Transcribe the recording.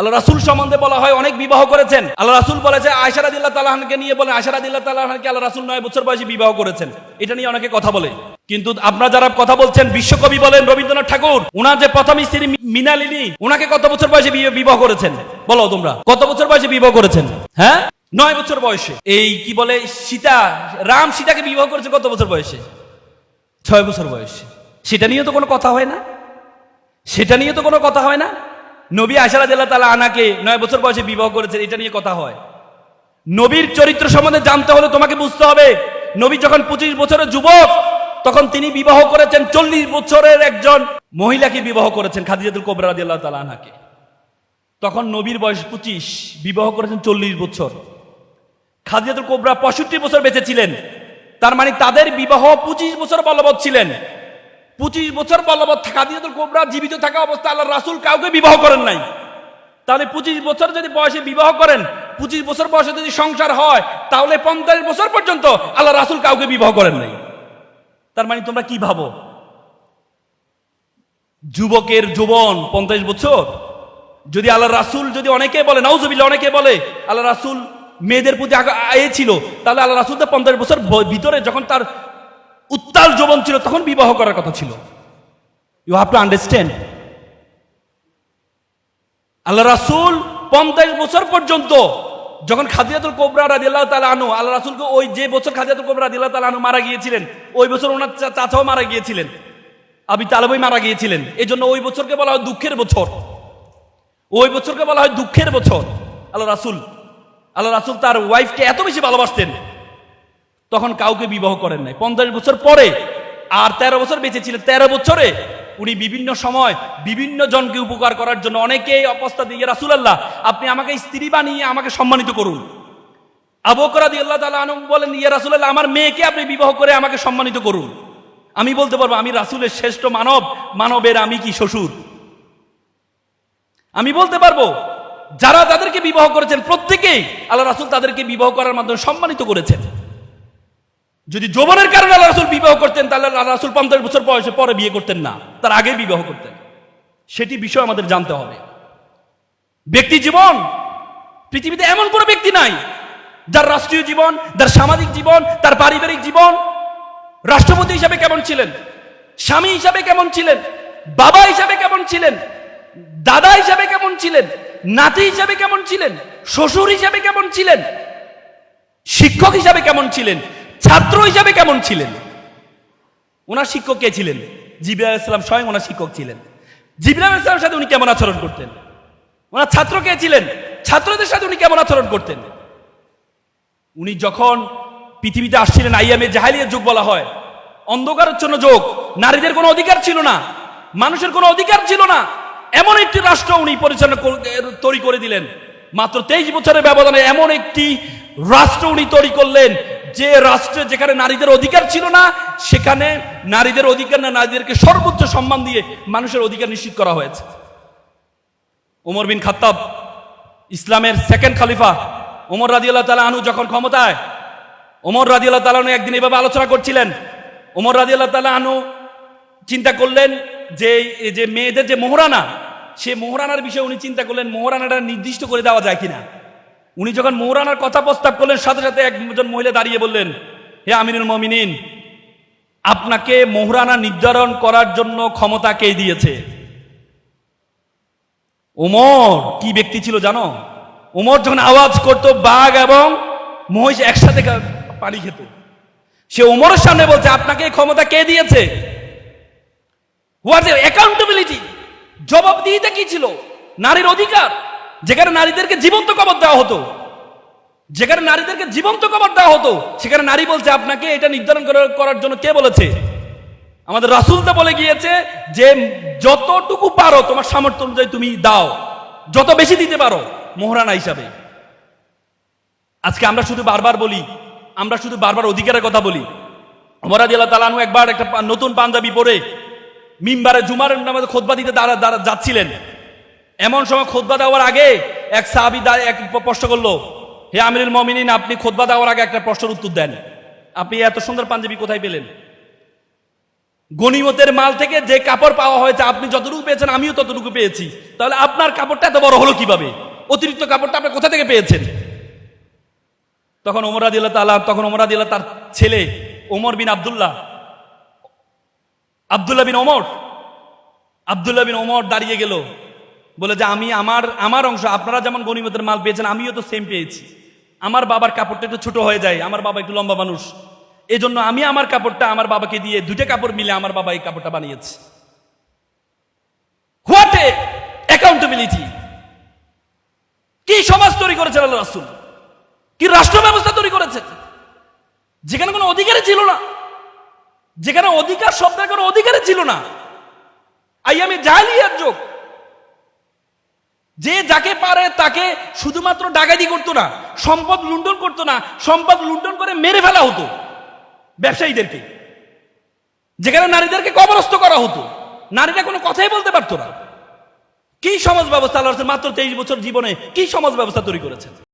আল্লাহ রাসুল সম্বন্ধে বলা হয়, অনেক বিবাহ করেছেন। আল্লাহ রাসুল বলেছে আয়সারাদিল্লাহ তালাহানকে নিয়ে বলে আয়সারাদিল্লাহ তালাহানকে আল্লাহ রাসুল নয় বছর বয়সে বিবাহ করেছেন। এটা নিয়ে অনেকে কথা বলে। কিন্তু আপনারা যারা কথা বলছেন, বিশ্বকবি বলেন, রবীন্দ্রনাথ ঠাকুর, উনার যে প্রথম স্ত্রী মিনালিনী উনাকে কত বছর বয়সে বিয়ে- বিবাহ করেছেন? বলো তোমরা, কত বছর বয়সে বিবাহ করেছেন? হ্যাঁ? নয় বছর বয়সে। এই কি বলে, সীতা, রাম সীতাকে বিবাহ করেছে কত বছর বয়সে? ছয় বছর বয়সে। সেটা নিয়ে তো কোনো কথা হয় না। সেটা নিয়ে তো কোনো কথা হয় না। নবী আশারা জেলা তালা আনাকে নয় বছর বয়সে বিবাহ করেছেন, এটা নিয়ে কথা হয়। নবীর চরিত্র সম্বন্ধে জানতে হলে তোমাকে বুঝতে হবে, নবী যখন পঁচিশ বছরের যুবক, তখন তিনি বিবাহ করেছেন চল্লিশ বছরের একজন মহিলাকে বিবাহ করেছেন, খাদিজাতুল কোবরা রাদিয়াল্লাহু তাআলা আনহাকে। তখন নবীর বয়স পঁচিশ, বিবাহ করেছেন চল্লিশ বছর। খাদিজাতুল কোবরা পঁয়ষট্টি বছর বেঁচে ছিলেন, তার মানে তাদের বিবাহ পঁচিশ বছর বলবৎ ছিলেন। পঁচিশ বছর বলবৎ খাদিজাতুল কোবরা জীবিত থাকা অবস্থায় আল্লাহ রাসুল কাউকে বিবাহ করেন নাই। তাহলে পঁচিশ বছর যদি বয়সে বিবাহ করেন, পঁচিশ বছর বয়সে যদি সংসার হয়, তাহলে পঞ্চাশ বছর পর্যন্ত আল্লাহ রাসুল কাউকে বিবাহ করেন নাই। তার মানে তোমরা কি ভাবো? যুবকের যৌবন পঞ্চাশ বছর? যদি আল্লাহ রাসুল যদি অনেকে বলে, নাউজুবিল্লাহ, অনেকে বলে আল্লাহ রাসুল মেয়েদের প্রতি এ ছিল, তাহলে আল্লাহ রাসুল তো পঞ্চাশ বছর ভিতরে যখন তার উত্তাল যৌবন ছিল, তখন বিবাহ করার কথা ছিল। ইউ হ্যাভ টু আন্ডারস্ট্যান্ড আল্লাহ রাসুল পঞ্চাশ বছর পর্যন্ত যখন খাদিজাতুল কোবরা রাদিয়াল্লাহু তালা আনহু, আল্লাহ রাসুলকে ওই যে বছর খাদিজাতুল কোবরা রাদিয়াল্লাহু তাআলা আনহু মারা গিয়েছিলেন, ওই বছর ওনার চাচাও মারা গিয়েছিলেন। আবি তালেবই মারা গিয়েছিলেন। এই জন্য ওই বছরকে বলা হয় দুঃখের বছর। ওই বছরকে বলা হয় দুঃখের বছর। আল্লাহ রাসুল আল্লাহ রাসুল তার ওয়াইফকে এত বেশি ভালোবাসতেন। তখন কাউকে বিবাহ করেন নাই। পঞ্চাশ বছর পরে আর তেরো বছর বেঁচে ছিলেন। তেরো বছরে উনি বিভিন্ন সময় বিভিন্ন জনকে উপকার করার জন্য অনেকেই অবস্থা দিয়ে রাসুলাল্লাহ, আপনি আমাকে স্ত্রী বানিয়ে আমাকে সম্মানিত করুন। আবকরা দিয়ে আল্লাহ তালা আনু বলেন, ইয়া রাসুলাল্লাহ, আমার মেয়েকে আপনি বিবাহ করে আমাকে সম্মানিত করুন। আমি বলতে পারব, আমি রাসুলের শ্রেষ্ঠ মানব, মানবের আমি কি শ্বশুর? আমি বলতে পারব, যারা তাদেরকে বিবাহ করেছেন, প্রত্যেকেই আল্লাহ রাসুল তাদেরকে বিবাহ করার মাধ্যমে সম্মানিত করেছেন। যদি যৌবনের কারণে আল্লাহ রাসুল বিবাহ করতেন, তাহলে আল্লাহ রাসুল পঞ্চাশ বছর বয়সে পরে বিয়ে করতেন না। তার আগে বিবাহ করতেন। সেটি বিষয় আমাদের জানতে হবে। ব্যক্তি জীবন, পৃথিবীতে এমন কোনো ব্যক্তি নাই, যার রাষ্ট্রীয় জীবন, যার সামাজিক জীবন, তার পারিবারিক জীবন। রাষ্ট্রপতি হিসাবে কেমন ছিলেন? স্বামী হিসাবে কেমন ছিলেন? বাবা হিসাবে কেমন ছিলেন? দাদা হিসাবে কেমন ছিলেন? নাতি হিসাবে কেমন ছিলেন? শ্বশুর হিসাবে কেমন ছিলেন? শিক্ষক হিসাবে কেমন ছিলেন? ছাত্র হিসাবে কেমন ছিলেন? ওনার শিক্ষক কে ছিলেন? জিবিরা ইসলাম স্বয়ং ওনার শিক্ষক ছিলেন। জিবিরা ইসলামের সাথে উনি কেমন আচরণ করতেন? ওনার ছাত্র কে ছিলেন? ছাত্রদের সাথে উনি কেমন আচরণ করতেন? উনি যখন পৃথিবীতে আসছিলেন, আইয়ামে জাহালিয়ার যুগ বলা হয় অন্ধকারাচ্ছন্ন যুগ, নারীদের কোনো অধিকার ছিল না, মানুষের কোনো অধিকার ছিল না, এমন একটি রাষ্ট্র উনি পরিচালনা তৈরি করে দিলেন। মাত্র তেইশ বছরের ব্যবধানে এমন একটি রাষ্ট্র উনি তৈরি করলেন। যে রাষ্ট্রে যেখানে নারীদের অধিকার ছিল না, সেখানে নারীদের অধিকার না, নারীদেরকে সর্বোচ্চ সম্মান দিয়ে মানুষের অধিকার নিশ্চিত করা হয়েছে। ওমর বিন খাত্তাব, ইসলামের সেকেন্ড খালিফা ওমর রাদিয়াল্লাহ তালা আনু যখন ক্ষমতায় ওমর রাদিয়াল্লাহ তালা আনু একদিন এভাবে আলোচনা করছিলেন। ওমর রাদিয়াল্লাহ তালা আনু চিন্তা করলেন যে যে মেয়েদের যে মোহরানা, সে মোহরানার বিষয়ে উনি চিন্তা করলেন, মোহরানাটা নির্দিষ্ট করে দেওয়া যায় কিনা। উনি যখন মৌরানার কথা প্রস্তাব করলেন, সাথে সাথে একজন মহিলা দাঁড়িয়ে বললেন, হে আমিনুল মমিনিন, আপনাকে মোহরানা নির্ধারণ করার জন্য ক্ষমতা কে দিয়েছে? ওমর, কি ব্যক্তি ছিল জানো? ওমর যখন আওয়াজ করত, বাঘ এবং মহিষ একসাথে পানি খেত। সে ওমরের সামনে বলছে, আপনাকে ক্ষমতা কে দিয়েছে? হোয়াট অ্যাকাউন্টেবিলিটি জবাবদিহিতা কি ছিল? নারীর অধিকার? যেখানে নারীদেরকে জীবন্ত কবর দেওয়া হতো, যেখানে নারীদেরকে জীবন্ত কবর দেওয়া হতো, সেখানে নারী বলছে, আপনাকে এটা নির্ধারণ করার- জন্য কে বলেছে? আমাদের রাসুল তো বলে গিয়েছে যে, যতটুকু পারো তোমার সামর্থ্য অনুযায়ী তুমি দাও, যত বেশি দিতে পারো, মোহরানা হিসাবে। আজকে আমরা শুধু বারবার বলি, আমরা শুধু বারবার অধিকারের কথা বলি। অমরাদি আল্লাহ তালানু একবার একটা নতুন পাঞ্জাবি পরে মিম্বারে জুমার নামাজে খোদবা দিতে দাঁড়া দাঁড়া যাচ্ছিলেন। এমন সময় খোদবা দেওয়ার আগে এক সাহাবি এক প্রশ্ন করল, হে আমিরুল মমিনিন, আপনি খোদবা দেওয়ার আগে একটা প্রশ্নের উত্তর দেন। আপনি এত সুন্দর পাঞ্জাবি কোথায় পেলেন? গনিমতের মাল থেকে যে কাপড় পাওয়া হয়েছে, আপনি যতটুকু পেয়েছেন, আমিও ততটুকু পেয়েছি। তাহলে আপনার কাপড়টা এত বড় হলো কীভাবে? অতিরিক্ত কাপড়টা আপনি কোথা থেকে পেয়েছেন? তখন ওমর আদিল্লাহ তালা তখন ওমর আদিল্লাহ তার ছেলে ওমর বিন আবদুল্লাহ আবদুল্লাহ বিন ওমর, আবদুল্লাহ বিন ওমর দাঁড়িয়ে গেল। বলে যে আমি আমার আমার অংশ, আপনারা যেমন গনিমতের মাল পেয়েছেন, আমিও তো সেম পেয়েছি। আমার বাবার কাপড়টা একটু ছোট হয়ে যায়, আমার বাবা একটু লম্বা মানুষ। এই জন্য আমি আমার কাপড়টা আমার বাবাকে দিয়ে দুইটা কাপড় মিলে আমার বাবা এই কাপড়টা বানিয়েছে। হোয়াট অ্যাকাউন্টেবিলিটি কি সমাজ তৈরি করেছেন আল্লাহ রাসূল? কি রাষ্ট্র ব্যবস্থা তৈরি করেছেন? যেখানে কোনো অধিকারই ছিল না। যেখানে অধিকার শব্দের কোনো অধিকারই ছিল না। আই আমি জাহিলিয়ার যোগ যে যাকে পারে তাকে শুধুমাত্র ডাকাতি করতো না, সম্পদ লুণ্ঠন করতো না, সম্পদ লুণ্ঠন করে মেরে ফেলা হতো ব্যবসায়ীদেরকে। যেখানে নারীদেরকে কবরস্থ করা হতো, নারীরা কোনো কথাই বলতে পারতো না। কি সমাজ ব্যবস্থা, আল্লাহ মাত্র তেইশ বছর জীবনে কি সমাজ ব্যবস্থা তৈরি করেছেন?